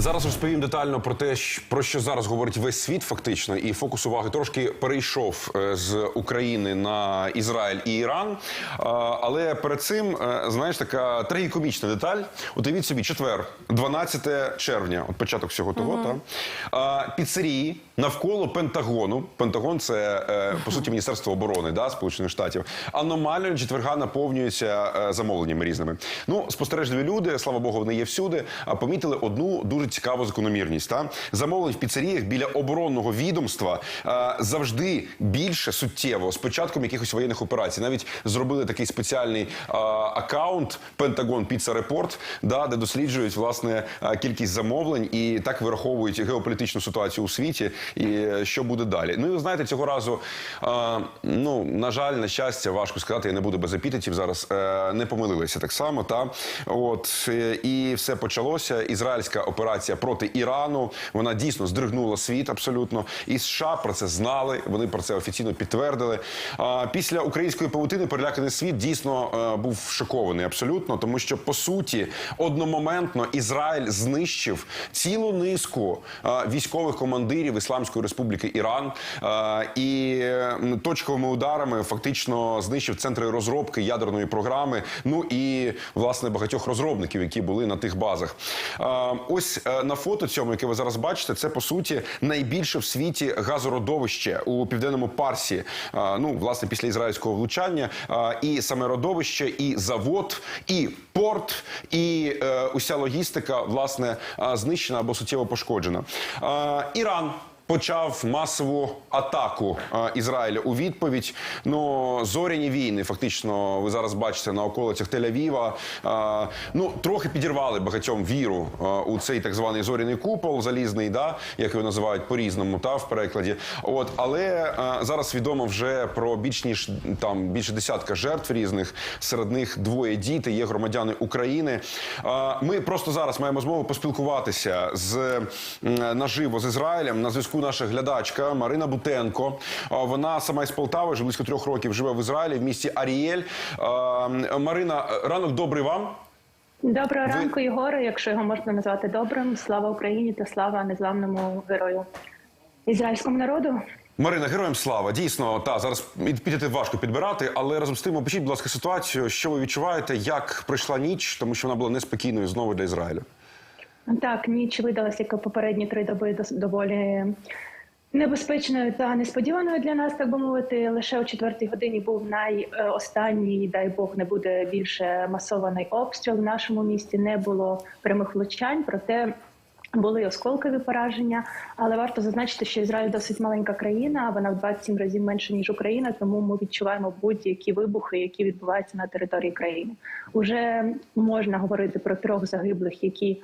Зараз розповім детально про те, про що зараз говорить весь світ, фактично, і фокус уваги трошки перейшов е, з України на Ізраїль і Іран. Але перед цим, е, знаєш, така трагікомічна деталь. Уявіть собі, четвер, 12 червня, от початок всього того, та а, піцерії навколо Пентагону. Пентагон це е, по суті Міністерство оборони да, Сполучених Штатів. Аномально четверга наповнюється е, замовленнями різними. Ну, спостережливі люди, слава Богу, вони є всюди. А помітили одну дуже цікаву закономірність. Та замовлень в піцеріях біля оборонного відомства е, завжди більше суттєво з початком якихось воєнних операцій. Навіть зробили такий спеціальний акаунт Пентагон Піца Репорт, да, де досліджують власне кількість замовлень і так вираховують геополітичну ситуацію у світі і е, що буде далі. Ну і ви знаєте, цього разу, е, ну на жаль, на щастя, важко сказати, я не буду без епітетів зараз. е, не помилилися так само. Та от е, і все почалося. Ізраїльська операція проти Ірану. Вона дійсно здригнула світ абсолютно. І США про це знали. Вони про це офіційно підтвердили. А після української павутини переляканий світ дійсно е, був шокований абсолютно, тому що по суті одномоментно Ізраїль знищив цілу низку е, військових командирів Ісламської Республіки Іран е, і точковими ударами фактично знищив центри розробки ядерної програми. Ну і власне багатьох розробників, які були на тих базах. Е, Ось е, на фото цьому, яке ви зараз бачите, це по суті найбільше в світі газородовище у південному парсі. Ну, власне, після ізраїльського влучання, і саме родовище, і завод, і порт, і уся логістика власне знищена або суттєво пошкоджена. Іран. Почав масову атаку е, Ізраїля у відповідь. Ну зоряні війни, фактично, ви зараз бачите на околицях Тель-Авіва. Е, ну трохи підірвали багатьом віру е, у цей так званий зоряний купол, залізний, да, як його називають по-різному, та в перекладі. От але зараз відомо вже про більш ніж там більше десятка жертв різних. Серед них двоє діти, є громадяни України. Ми просто зараз маємо змогу поспілкуватися з наживо з Ізраїлем. На зв'язку наша глядачка Марина Бутенко. Вона сама із Полтави, вже близько трьох років живе в Ізраїлі в місті Арієль. Е, Марина, ранок добрий вам. Доброго ранку, Єгоре, якщо його можна назвати добрим. Слава Україні та слава незламному герою ізраїльському народу. Марина, героям слава. Дійсно, та зараз підійти важко підбирати, але разом з тим опишіть, будь ласка, ситуацію, що ви відчуваєте, як пройшла ніч, тому що вона була неспокійною знову для Ізраїля. Так, ніч видалася, як попередні три доби доволі небезпечною та несподіваною для нас, так би мовити. Лише о четвертій годині був найостанній, дай Бог, не буде більше масований обстріл. В нашому місті не було прямих влучань, проте. Були осколкові пораження, але варто зазначити, що Ізраїль досить маленька країна. Вона в 27 разів менше ніж Україна, тому ми відчуваємо будь-які вибухи, які відбуваються на території країни. Уже можна говорити про трьох загиблих, які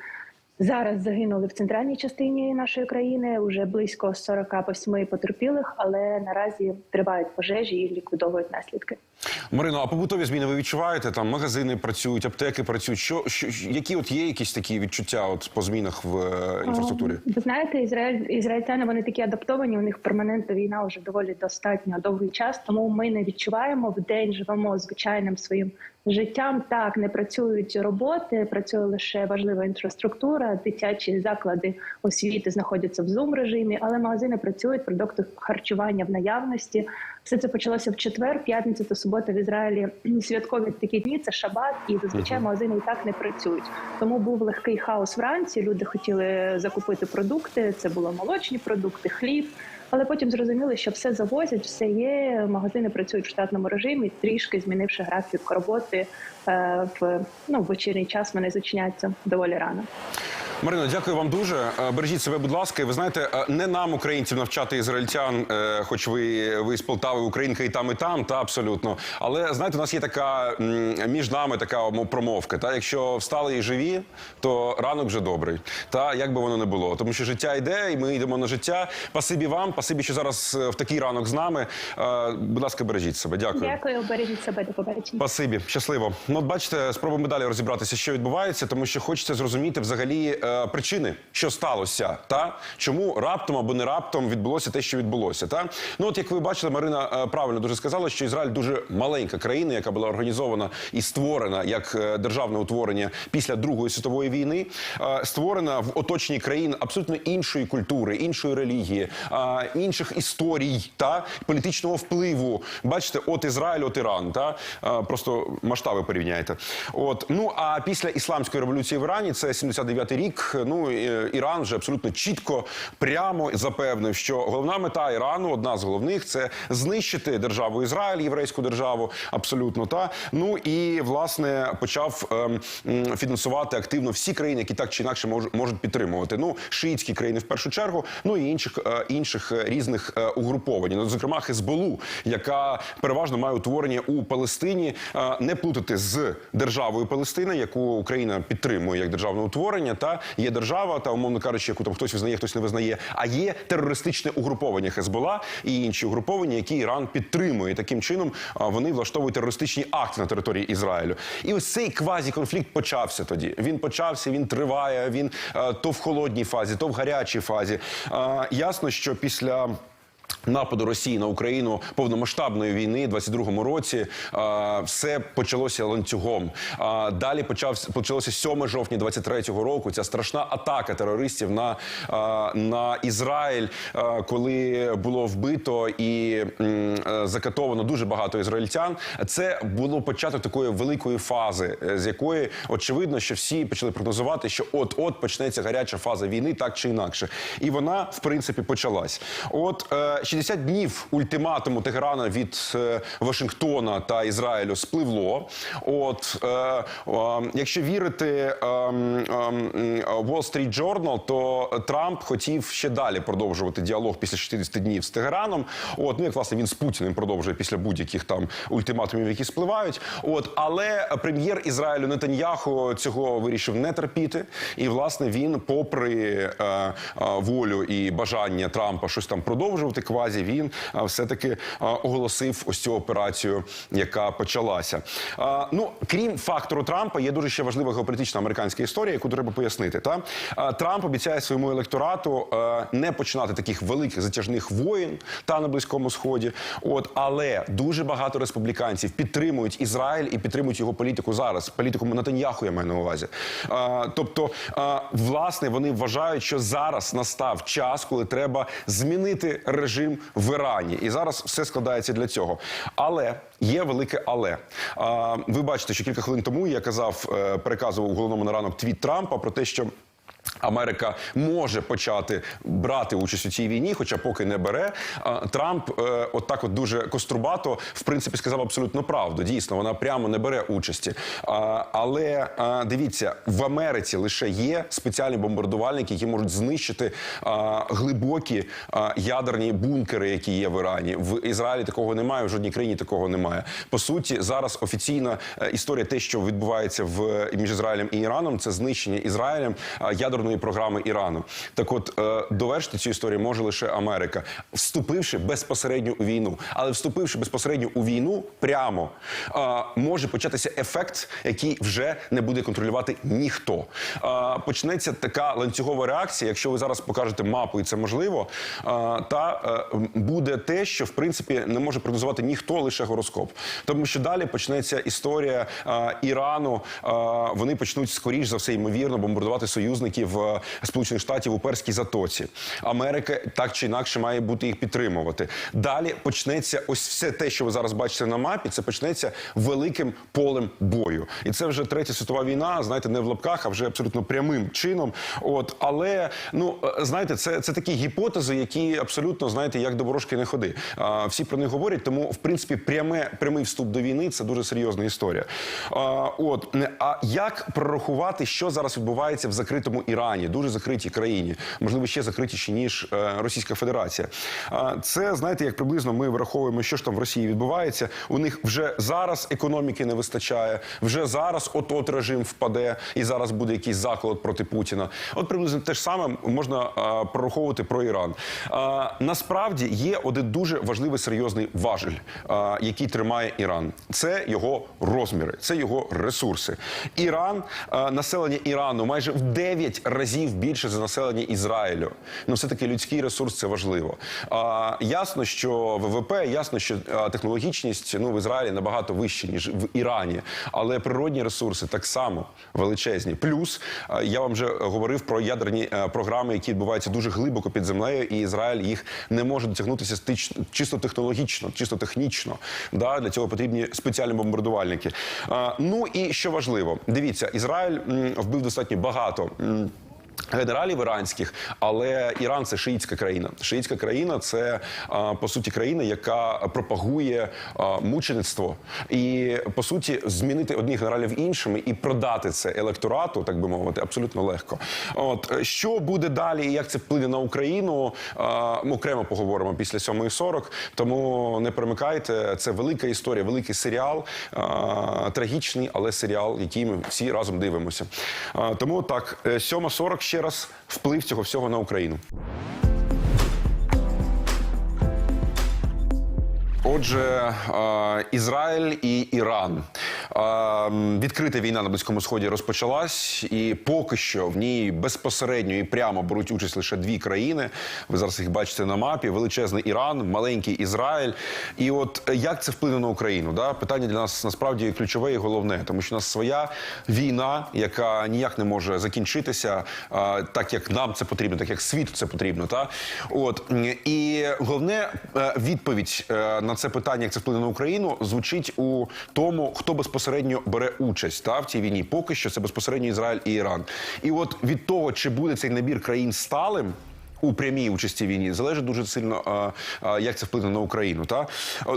зараз загинули в центральній частині нашої країни. Уже близько 48 потерпілих, але наразі тривають пожежі і ліквідовують наслідки. Марино, а побутові зміни ви відчуваєте? Там магазини працюють, аптеки працюють. Що, що які от є якісь такі відчуття от по змінах в е, інфраструктурі? Ви знаєте, Ізраїль ізраїльтяни вони такі адаптовані. У них перманентна війна вже доволі достатньо довгий час. Тому ми не відчуваємо в день, живемо звичайним своїм життям. Так не працюють роботи, працює лише важлива інфраструктура, дитячі заклади освіти знаходяться в зум режимі, але магазини працюють, продукти харчування в наявності. Все це почалося в четвер, п'ятниця та субота в Ізраїлі. Святкові такі дні це шабат, і зазвичай магазини і так не працюють. Тому був легкий хаос вранці. Люди хотіли закупити продукти. Це були молочні продукти, хліб. Але потім зрозуміли, що все завозять, все є. Магазини працюють в штатному режимі, трішки змінивши графік роботи е, в ну в вечірній час. Вони зачиняються доволі рано. Марино, дякую вам дуже. Е, Бережіть себе, будь ласка. Ви знаєте, е, не нам, українців, навчати ізраїльтян, е, хоч ви, ви з Полтави, українка і там, і там, та абсолютно. Але знаєте, у нас є така між нами така мов, промовка. Та якщо встали і живі, то ранок вже добрий. Та як би воно не було, тому що життя йде, і ми йдемо на життя. Пасибі вам, пасибі, що зараз в такий ранок з нами. Будь ласка, бережіть себе. Дякую. Дякую, бережіть себе до побачення. Спасибі, щасливо. Ну, от бачите, спробуємо далі розібратися, що відбувається, тому що хочеться зрозуміти взагалі, е, причини, що сталося, та чому раптом або не раптом відбулося те, що відбулося. Та ну от як ви бачили, Марина е, правильно дуже сказала, що Ізраїль дуже маленька країна, яка була організована і створена як е, державне утворення після Другої світової війни, е, створена в оточенні країн абсолютно іншої культури, іншої релігії, е, інших історій та політичного впливу. Бачите, от Ізраїль, от Іран, та Е, просто масштаби порівняйте. От ну а після ісламської революції в Ірані, це 79-й рік. Ну е, Іран вже абсолютно чітко, прямо запевнив, що головна мета Ірану, одна з головних, це знищити державу Ізраїль, єврейську державу, абсолютно та ну і власне почав ем, фінансувати активно всі країни, які так чи інакше мож- можуть підтримувати. Ну шиїцькі країни в першу чергу, ну і інших е, інших е, різних е, угруповань. Ну, зокрема, Хезболу, яка переважно має утворення у Палестині, е, не плутати з державою Палестина, яку Україна підтримує як державне утворення. Та є держава, та умовно кажучи, яку там хтось визнає, хтось не визнає. А є терористичне угруповання Хезбола і інші угруповання, які Іран підтримує. Таким чином вони влаштовують терористичні акти на території Ізраїлю. І ось цей квазі-конфлікт почався тоді. Він почався, він триває. Він е, то в холодній фазі, то в гарячій фазі. Е, Ясно, що після. Нападу Росії на Україну повномасштабної війни, 22-му році, все почалося ланцюгом. Е, Далі почався почалося 7 жовтня 23-го року. Ця страшна атака терористів на, на Ізраїль, коли було вбито і е, закатовано дуже багато ізраїльтян. Це було початок такої великої фази, е, з якої очевидно, що всі почали прогнозувати, що от-от почнеться гаряча фаза війни, так чи інакше, і вона в принципі почалась. От е, 60 днів ультиматуму Тегерана від е, Вашингтона та Ізраїлю спливло. От е, е, якщо вірити е, е, Wall Street Journal, то Трамп хотів ще далі продовжувати діалог після 60 днів з Тегераном. От ну як власне він з Путіним продовжує після будь-яких там ультиматумів, які спливають. От але прем'єр Ізраїлю Нетаньяху цього вирішив не терпіти, і власне він, попри е, е, волю і бажання Трампа щось там продовжувати, квазі він е, все-таки е, оголосив ось цю операцію, яка почалася. Ну крім фактору Трампа, є дуже ще важлива геополітична американська історія, яку треба пояснити. Та Трамп обіцяє своєму електорату не починати таких великих затяжних воєн та на близькому сході. От але дуже багато республіканців підтримують Ізраїль і підтримують його політику зараз. Політику Натаньяху я маю на увазі. Тобто, власне, вони вважають, що зараз настав час, коли треба змінити режим в Ірані, і зараз все складається для цього. Але є велике але. Ви бачите, що кілька хвилин тому я казав, е, переказував головному на ранок твіт Трампа про те, що. Америка може почати брати участь у цій війні, хоча поки не бере. Трамп е, от так от дуже кострубато, в принципі, сказав абсолютно правду. Дійсно, вона прямо не бере участі. Але дивіться, в Америці лише є спеціальні бомбардувальники, які можуть знищити глибокі ядерні бункери, які є в Ірані. В Ізраїлі такого немає, в жодній країні такого немає. По суті, зараз офіційна е, історія, те, що відбувається в між Ізраїлем і Іраном, це знищення Ізраїлем а, ядерної програми Ірану. Так, от е, довершити цю історію може лише Америка, вступивши безпосередньо у війну, але вступивши безпосередньо у війну, прямо е, може початися ефект, який вже не буде контролювати ніхто. Е, почнеться така ланцюгова реакція. Якщо ви зараз покажете мапу, і це можливо, та буде те, що в принципі не може прогнозувати ніхто, лише гороскоп. Тому що далі почнеться історія Ірану. Вони почнуть скоріш за все ймовірно бомбардувати союзників е, Сполучених Штатів у Перській затоці. Америка так чи інакше має бути їх підтримувати. Далі почнеться ось все те, що ви зараз бачите на мапі. Це почнеться великим полем бою, і це вже третя світова війна. Знаєте, не в лапках, а вже абсолютно прямим чином. От але ну е, знаєте, це, це такі гіпотези, які абсолютно знаєте, як до ворожки не ходи. А, всі про них говорять. Тому в принципі пряме прямий вступ до війни це дуже серйозна історія. А, от а як прорахувати, що зараз відбувається в закритому Ірані, дуже закритій країні, можливо, ще закритіші ніж е, Російська Федерація. Це знаєте, як приблизно ми враховуємо, що ж там в Росії відбувається. У них вже зараз економіки не вистачає, вже зараз от-от режим впаде, і зараз буде якийсь заколот проти Путіна. От приблизно те ж саме можна прораховувати про Іран. Насправді є один дуже важливий серйозний важель, який тримає Іран. Це його розміри, це його ресурси. Іран, населення Ірану майже в 9 разів разів більше за населення Ізраїлю. Ну, все таки людський ресурс це важливо. А, ясно, що ВВП, ясно, що технологічність ну в Ізраїлі набагато вища ніж в Ірані, але природні ресурси так само величезні. Плюс я вам вже говорив про ядерні е, програми, які відбуваються дуже глибоко під землею, і Ізраїль їх не може дотягнутися чисто технологічно, чисто технічно. Да, для цього потрібні спеціальні бомбардувальники. Ну і що важливо, дивіться, Ізраїль вбив достатньо багато. Генералів іранських, але Іран це шиїцька країна. Шиїцька країна це по суті країна, яка пропагує мучеництво, і по суті змінити одних генералів іншими і продати це електорату, так би мовити, абсолютно легко. От що буде далі, і як це вплине на Україну? Ми окремо поговоримо після 7.40, Тому не перемикайте. Це велика історія, великий серіал, трагічний, але серіал, який ми всі разом дивимося. Тому так, е, 7.40 ще раз вплив цього всього на Україну. Отже, Ізраїль і Іран. Відкрита війна на Близькому Сході розпочалась, і поки що в ній безпосередньо і прямо беруть участь лише дві країни. Ви зараз їх бачите на мапі: величезний Іран, маленький Ізраїль. І от е, як це вплине на Україну? Да? Питання для нас насправді ключове і головне, тому що у нас своя війна, яка ніяк не може закінчитися, так як нам це потрібно, так як світу це потрібно. Та от і головне е, відповідь е, на це питання, як це вплине на Україну, звучить у тому, хто безпосередньо бере участь та в цій війні. Поки що це безпосередньо Ізраїль і Іран. І от від того, чи буде цей набір країн сталим. У прямій участі війні залежить дуже сильно, як це вплине на Україну. Та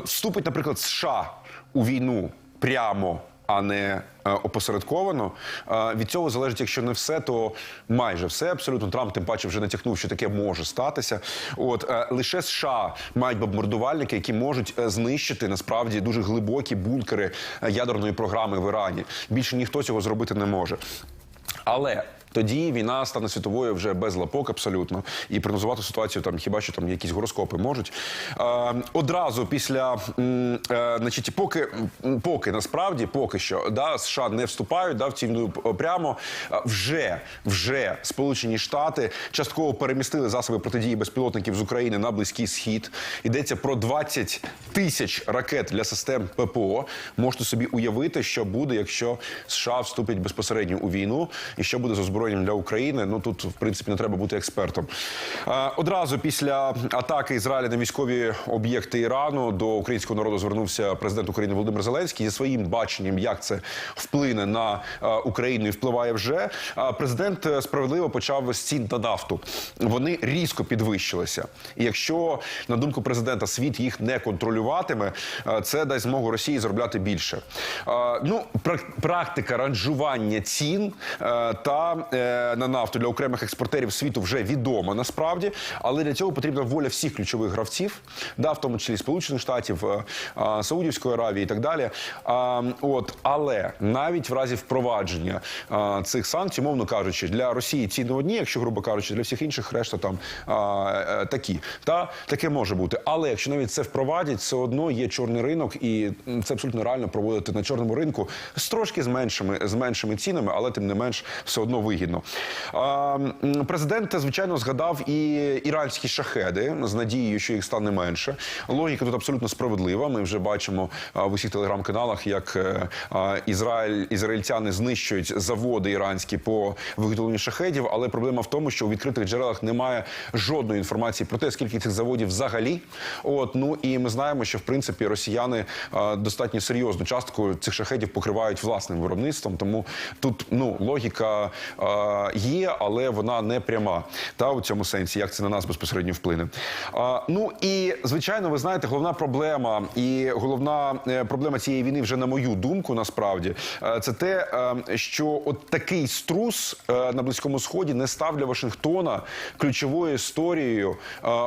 вступить, наприклад, США у війну прямо, а не е, опосередковано. Е, Від цього залежить, якщо не все, то майже все. Абсолютно Трамп тим паче вже натякнув, що таке може статися. От е, лише США мають бомбардувальники, які можуть знищити насправді дуже глибокі бункери ядерної програми в Ірані. Більше ніхто цього зробити не може. Але тоді війна стане світовою вже без лапок абсолютно і прогнозувати ситуацію там хіба що там якісь гороскопи можуть. Е, одразу після е, значить, поки поки насправді поки що да, США не вступають да, в війну прямо. Вже вже Сполучені Штати частково перемістили засоби протидії безпілотників з України на близький схід. Йдеться про 20 тисяч ракет для систем ППО. Можете собі уявити, що буде, якщо США вступять безпосередньо у війну, і що буде з озброєнням для України. Ну тут в принципі не треба бути експертом. Одразу після атаки Ізраїля на військові об'єкти Ірану до українського народу звернувся президент України Володимир Зеленський зі своїм баченням, як це вплине на Україну і впливає вже. Президент е, справедливо почав з цін на нафту. Вони різко підвищилися. І якщо на думку президента світ їх не контролюватиме, це дасть змогу Росії заробляти більше. Ну, прак- практика ранжування цін е, та на нафту для окремих експортерів світу вже відома насправді, але для цього потрібна воля всіх ключових гравців, да, в тому числі Сполучених Штатів, е, е, Саудівської Аравії і так далі. От, але навіть в разі впровадження е, цих санкцій, мовно кажучи, для Росії ціни одні, якщо грубо кажучи, для всіх інших решта там е, е, такі. Та таке може бути. Але якщо навіть це впровадять, все одно є чорний ринок, і це абсолютно реально проводити на чорному ринку з трошки з меншими з меншими цінами, але тим не менш все одно вигідно. М, президент, звичайно, згадав і іранські шахеди з надією, що їх стане менше. Логіка тут абсолютно справедлива. Ми вже бачимо в усіх телеграм-каналах, як е, Ізраїль ізраїльтяни знищують заводи іранські по виготовленню шахедів. Але проблема в тому, що у відкритих джерелах немає жодної інформації про те, скільки цих заводів взагалі. От ну і ми знаємо, що в принципі росіяни достатньо серйозну частку цих шахедів покривають власним виробництвом. Тому тут ну логіка є, але вона не пряма. Та у цьому сенсі, як це на нас безпосередньо вплине. Ну і звичайно, ви знаєте, головна проблема і головна е, проблема цієї війни, вже на мою думку, насправді, е, це те, е, що от такий струс на близькому сході не став для Вашингтона ключовою історією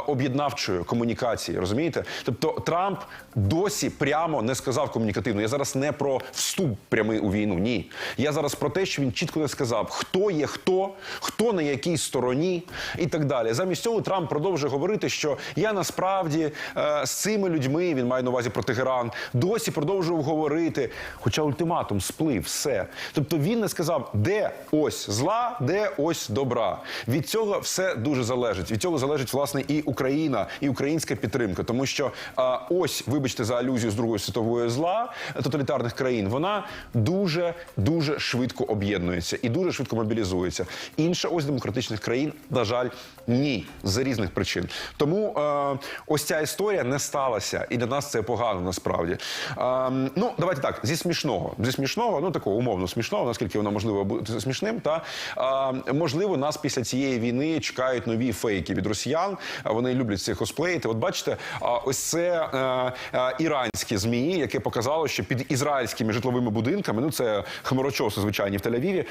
об'єднавчої комунікації. Розумієте? Тобто Трамп досі прямо не сказав комунікативно. Я зараз не про вступ прямий у війну. Ні, я зараз про те, що він чітко не сказав, хто є хто, хто на якій стороні і так далі. Замість цього Трамп продовжує говорити, що я насправді е, з цими людьми він має на увазі про Тегеран, досі продовжував говорити. Хоча ультиматум сплив все. Тобто він не сказав, де ось зла, де ось добра. Від цього все дуже залежить. Від цього залежить власне і Україна, і українська підтримка, тому що а, ось, вибачте за алюзію з другої світової зла тоталітарних країн, вона дуже дуже швидко об'єднується і дуже швидко мобілізується. Інша ось демократичних країн, на жаль, ні, з різних причин. Тому е, ось ця історія не сталася, і для нас це погано насправді. Е, ну давайте так зі смішного, зі смішного, ну такого умовно смішного, наскільки воно можливо бути смішним. Та е, можливо, нас після цієї війни чекають нові фейки від росіян. Вони люблять це косплеїти. От бачите, ось це е, е, іранське змії, яке показало, що під ізраїльськими житловими будинками, ну це хмарочоси звичайні в Тель-Авіві,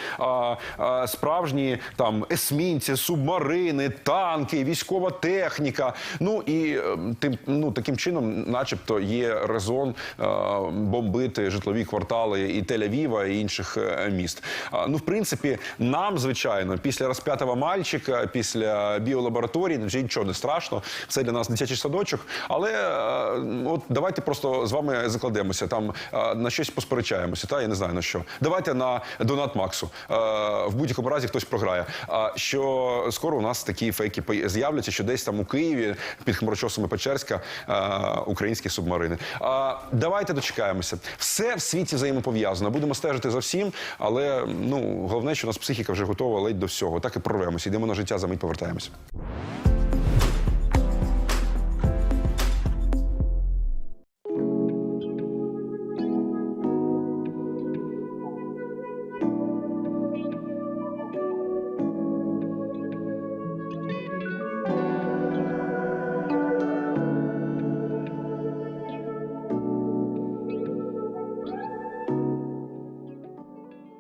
справжні там есмінці, субмарини, танки, військова техніка. Ну і е, тим ну таким чином, начебто, є резон е, бомбити житлові квартали і Тель-Авіва, і інших е, міст. Ну, в принципі, нам звичайно, після розп'ятого мальчика, після біолабораторії вже нічого не страшно. Це для нас дитячий садочок. Але от давайте просто з вами закладемося там на щось посперечаємося. Та я не знаю на що. Давайте на донат Максу. В будь-якому разі хтось програє. А що скоро у нас такі фейки з'являться, що десь там у Києві під хмарочосами Печерська українські субмарини. А давайте дочекаємося. Все в світі взаємопов'язано. Будемо стежити за всім, але ну головне, що у нас психіка вже готова ледь до всього. Так і прорвемося. Йдемо на життя, за мить повертаємося.